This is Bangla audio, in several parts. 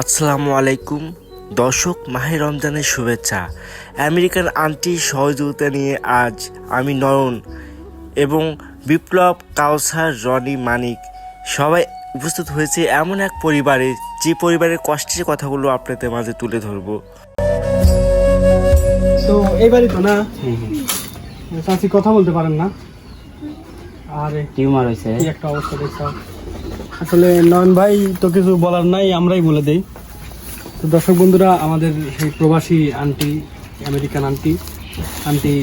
আসসালামু আলাইকুম। দর্শক মাহে রমজানের শুভেচ্ছা। আমেরিকান আন্টি সহযোগিতা নিয়ে আজ আমি নয়ন এবং বিপ্লব কাউসার রনি মানিক সবাই উপস্থিত হয়েছে এমন এক পরিবারে যে পরিবারের কষ্টের কথাগুলো আপনাদের মাঝে তুলে ধরবো। তো এইবারই তো না? চাচি কথা বলতে পারেন না? আরে টিউমার হয়েছে। কি একটা অবস্থা দেখছ? আসলে নয়ন ভাই তো কিছু বলার নাই, আমরাই বলে দেই। তো দর্শক বন্ধুরা, আমাদের সেই প্রবাসী আন্টি, আমেরিকান আন্টি আন্টি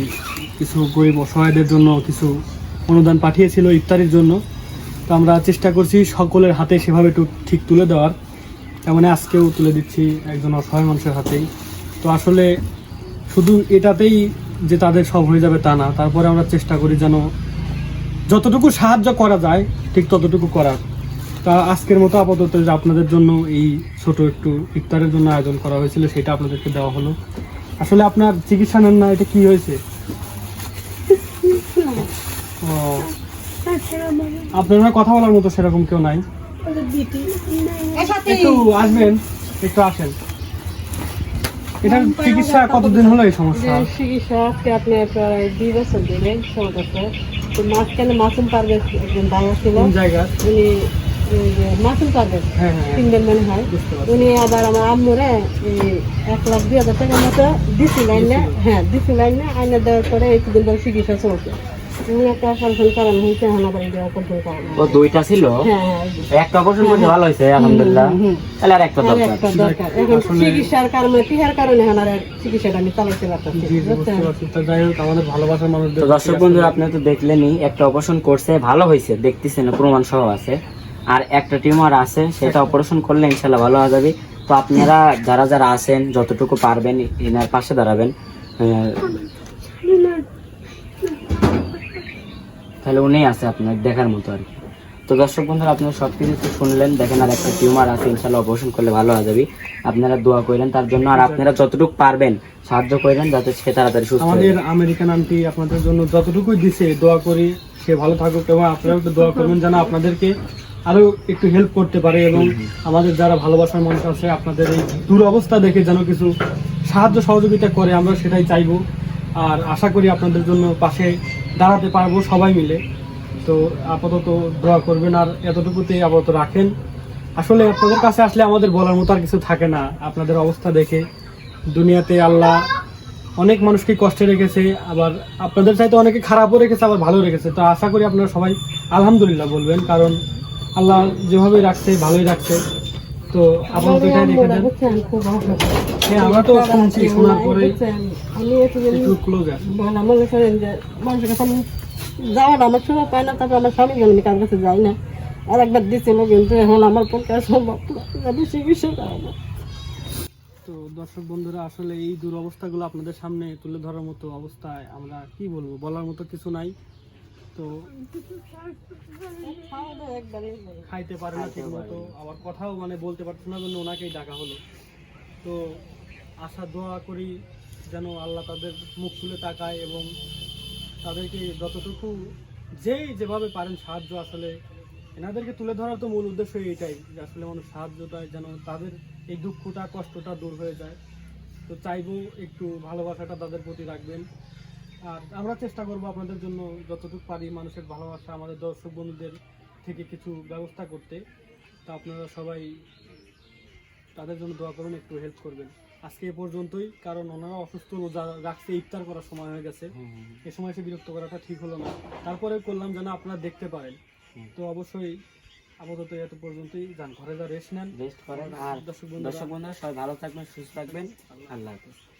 কিছু গরিব অসহায়দের জন্য কিছু অনুদান পাঠিয়েছিল ইফতারির জন্য। তো আমরা চেষ্টা করছি সকলের হাতে সেভাবে ঠিক তুলে দেওয়ার। তেমন আজকেও তুলে দিচ্ছি একজন অসহায় মানুষের হাতেই। তো আসলে শুধু এটাতেই যে তাদের সব হয়ে যাবে তা না, তারপরে আমরা চেষ্টা করি যেন যতটুকু সাহায্য করা যায়, ঠিক ততটুকু করার। তা আজকের মতো আপাতত যে আপনাদের জন্য এই ছোট একটু ইফতারের জন্য আয়োজন করা হয়েছিল সেটা আপনাদেরকে দেওয়া হলো। আসলে আপনার চিকিৎসা নেন না এটা কি হয়েছে? ও। আপনার কথা বলার মতো সেরকম কেউ নাই? একটু আসবেন একটু আসেন। এটার চিকিৎসা কতদিন হলো এই সমস্যা? চিকিৎসা আজকে আপনি প্রায় দুই বছর দিলেন সমাজে তো মাঝখানে মাসুম পারভেজ একজন ভাইয়া ছিল। জায়গা উনি মাসুম পারভেজ হ্যাঁ হ্যাঁ হ্যাঁ, মনে হয়। উনি আবার আমার আম্মুরে এক লাখ দুই হাজার টাকার মতো লাইনে হ্যাঁ লাইনে আইনে দেওয়ার পরে ধরে চিকিৎসা চলছে। একটা অপারেশন করানো হয়েছে এখন আবার এই অপারেশন করানো। ও দুইটা ছিল? হ্যাঁ এই যে। একটা অপারেশন করতে ভালো হয়েছে আলহামদুলিল্লাহ। তাহলে আর একটা দরকার। একটা দরকার। এখন চিকিৎসার কারণে টিহার কারণে এখন আর চিকিৎসাটা আমি চালাইতে পারতাম জি জি বুঝতে পারছি। তো যাই হোক আমাদের ভালোবাসার তো মানুষদের দর্শক বন্ধুরা আপনি তো দেখলেনই একটা অপারেশন করছে ভালো হয়েছে দেখতেছেন প্রমাণ সহ আছে। আর একটা টিউমার আছে সেটা অপারেশন করলে ইনশাল্লাহ ভালো হয়ে যাবে। তো আপনারা যারা যারা আছেন যতটুকু পারবেন এনার পাশে দাঁড়াবেন। তাহলে উনি আছে আপনার দেখার মতো আর কি। তো দর্শক বন্ধুরা আপনারা সব কিছু শুনলেন দেখেন আর একটা টিউমার আছে ইনশাল্লাহ অপারেশন করলে ভালো হয়ে যাবে। আপনারা দোয়া করেন তার জন্য আর আপনারা যতটুকু পারবেন সাহায্য করেন যাতে সে তাড়াতাড়ি সুস্থ আমাদের আমেরিকান আন্টি আপনাদের জন্য যতটুকুই দিছে দোয়া করি সে ভালো থাকুক এবং আপনারাও একটু দোয়া করবেন যেন আপনাদেরকে আরও একটু হেল্প করতে পারে এবং আমাদের যারা ভালোবাসার মানুষ আছে আপনাদের এই দুরবস্থা দেখে যেন কিছু সাহায্য সহযোগিতা করে আমরা সেটাই চাইব। আর আশা করি আপনাদের জন্য পাশে দাঁড়াতে পারব সবাই মিলে। তো আপাতত দোয়া করবেন আর এতটুকুতে আপাতত রাখেন। আসলে আপনাদের কাছে আসলে আমাদের বলার মতো আর কিছু থাকে না। আপনাদের অবস্থা দেখে দুনিয়াতে আল্লাহ অনেক মানুষকে কষ্টে রেখেছে আবার আপনাদের চাইতে অনেকে খারাপও রেখেছে আবার ভালো রেখেছে। তো আশা করি আপনারা সবাই আলহামদুলিল্লাহ বলবেন কারণ আল্লাহ যেভাবে রাখছে ভালোই রাখছে। তো আপাতত এটাই রেখে দেন হ্যাঁ আমরা তো শুনছি শোনার পরে আমি একটু ক্লোজ মানুষের কাছে যাওয়ার আমার সময় পাই না তারপর আমার স্বামী কার কাছে যাই না। আর একবার দিচ্ছিল কিন্তু এখন আমার পক্ষে সম্ভব না। চিকিৎসা তো দর্শক বন্ধুরা আসলে এই দুরবস্থাগুলো আপনাদের সামনে তুলে ধরার মতো অবস্থায় আমরা কি বলব? বলার মতো কিছু নাই। তো খাইতে পারে না ঠিক মতো আবার কথাও মানে বলতে পারছে না জন্য ওনাকেই ডাকা হলো। তো আশা দোয়া করি যেন আল্লাহ তাদের মুখ তুলে তাকায় এবং তাদেরকে যতটুকু যেই যেভাবে পারেন সাহায্য আসলে এনাদেরকে তুলে ধরার তো মূল উদ্দেশ্য এটাই যে আসলে মানুষ সাহায্যটা যেন তাদের এই দুঃখটা কষ্টটা দূর হয়ে যায়। তো চাইব একটু ভালোবাসাটা তাদের প্রতি রাখবেন। আর আমরা চেষ্টা করব আপনাদের জন্য যতটুকু পারি মানুষের ভালোবাসা আমাদের দর্শক বন্ধুদের থেকে কিছু ব্যবস্থা করতে। তা আপনারা সবাই তাদের জন্য দোয়া করুন একটু হেল্প করবেন। আজকে এ পর্যন্তই কারণ ওনারা অসুস্থ রোজা রাখছে ইফতার করার সময় হয়ে গেছে। এ সময় সে বিরক্ত করাটা ঠিক হলো না। তারপরে করলাম যেন আপনারা দেখতে পারেন। তো অবশ্যই আপাতত এত পর্যন্তই। যান ঘরে যা রেস্ট নেন। রেস্ট করেন আর দর্শক বন্ধুরা সবাই ভালো থাকবেন সুস্থ থাকবেন। আল্লাহ হাফেজ।